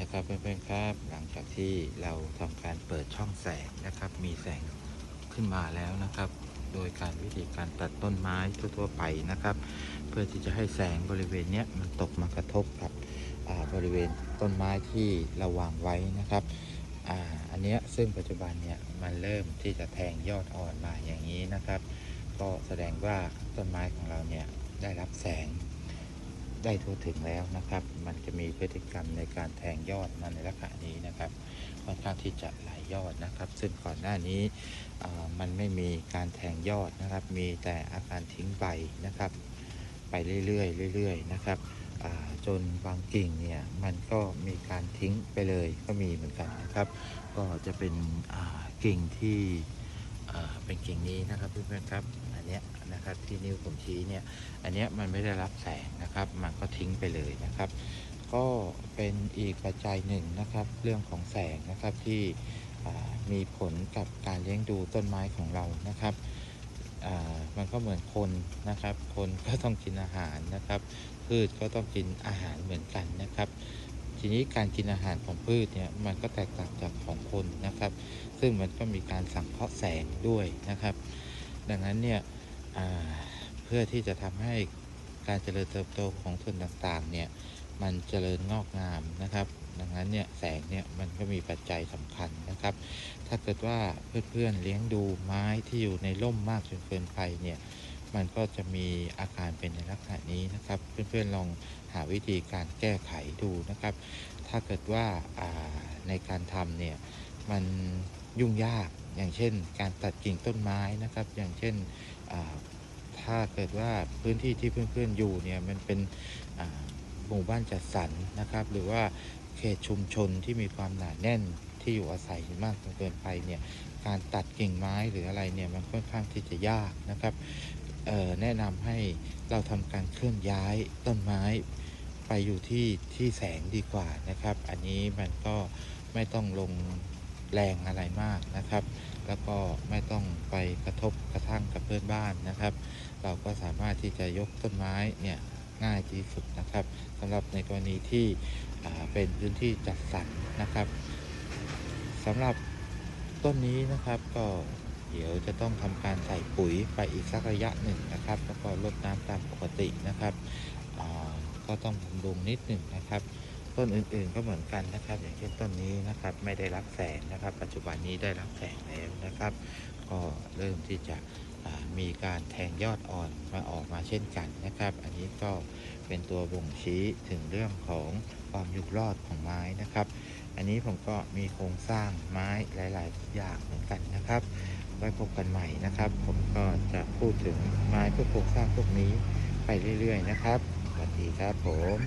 นะครับเพื่อนๆครับ หลังจากที่เราทำการเปิดช่องแสงนะครับ มีแสงขึ้นมาแล้วนะครับ โดยการวิธีการตัดต้นไม้ทั่วๆไปนะครับ เพื่อที่จะให้แสงบริเวณนี้มันตกมากระทบกับบริเวณต้นไม้ที่เราวางไว้นะครับอ,อันนี้ซึ่งปัจจุบันเนี่ยมันเริ่มที่จะแทงยอดอ่อนมาอย่างนี้นะครับ ก็แสดงว่าต้นไม้ของเราเนี่ยได้รับแสง ได้ทั่วถึงแล้วนะครับ มันจะมีพฤติกรรมในการแทงยอดมาในลักษณะนี้นะครับค่อนข้างที่จะหลายยอดนะครับ ซึ่งก่อนหน้านี้มันไม่มีการแทงยอดนะครับ มีแต่อาการทิ้งใบนะครับ ไปเรื่อยๆเรื่อยๆนะครับจนบางกิ่งเนี่ยมันก็มีการทิ้งไปเลยก็มีเหมือนกันนะครับ ก็จะเป็นกิ่งที่ เป็นกิ่งนี้นะครับเพื่อนๆครับอันเนี้ยนะครับที่นิ้วผมชี้เนี่ยอันเนี้ยมันไม่ได้รับแสงนะครับ มันก็ทิ้งไปเลยนะครับ ก็เป็นอีกปัจจัยหนึ่งนะครับ เรื่องของแสงนะครับที่มีผลกับการเลี้ยงดูต้นไม้ของเรานะครับมันก็เหมือนคนนะครับ คนก็ต้องกินอาหารนะครับ พืชก็ต้องกินอาหารเหมือนกันนะครับ ทีนี้การกินอาหารของพืชเนี่ยมันก็แตกต่างจากของคนนะครับ ซึ่งมันก็มีการสังเคราะห์แสงด้วยนะครับ ดังนั้นเนี่ยเพื่อที่จะทำให้การเจริญเติบโตของส่วนต่างๆเนี่ยมันเจริญงอกงามนะครับ ดังนั้นเนี่ยแสงเนี่ยมันก็มีปัจจัยสำคัญนะครับ ถ้าเกิดว่าเพื่อนๆเลี้ยงดูไม้ที่อยู่ในร่มมากจนเกินไปเนี่ย มันก็จะมีอาการเป็นในลักษณะนี้นะครับ เพื่อนๆลองหาวิธีการแก้ไขดูนะครับ ถ้าเกิดว่าาในการทำเนี่ยมันยุ่งยากอย่างเช่น การตัดกิ่งต้นไม้นะครับ อย่างเช่นถ้าเกิดว่าพื้นที่ที่เพื่อนๆอยู่เนี่ยมันเป็นหมู่บ้านจัดสรรนะครับ หรือว่าเขตชุมชนที่มีความหนาแน่นที่อยู่อาศัยมากจนเกินไปเนี่ยการตัดกิ่งไม้หรืออะไรเนี่ยมันค่อนข้างที่จะยากนะครับ แนะนำให้เราทำการเคลื่อนย้ายต้นไม้ไปอยู่ที่ที่แสงดีกว่านะครับ อันนี้มันก็ไม่ต้องลงแรงอะไรมากนะครับ แล้วก็ไม่ต้องไปกระทบกระทั่งกับเพื่อนบ้านนะครับ เราก็สามารถที่จะยกต้นไม้เนี่ยง่ายที่สุดนะครับสำหรับในกรณีที่เป็นพื้นที่จัดสรรนะครับสำหรับต้นนี้นะครับก็ ดี๋ยวจะต้องทำการใส่ปุ๋ยไปอีกสักระยะหนึ่งนะครับ แล้วก็ลดน้ำตามปกตินะครับก็ต้องบำรุงนิดหนึ่งนะครับ ต้นอื่นๆก็เหมือนกันนะครับ อย่างเช่นต้นนี้นะครับไม่ได้รับแสงนะครับ ปัจจุบันนี้ได้รับแสงแล้วนะครับ ก็เริ่มที่จะมีการแทงยอดอ่อนมาออกมาเช่นกันนะครับ อันนี้ก็เป็นตัวบ่งชี้ถึงเรื่องของความอยู่รอดของไม้นะครับ อันนี้ผมก็มีโครงสร้างไม้หลายๆอย่างเหมือนกันนะครับ ไว้พบกันใหม่นะครับ ผมก็จะพูดถึงไม้พวกโครงสร้างพวกนี้ไปเรื่อยๆนะครับสวัสดีครับผม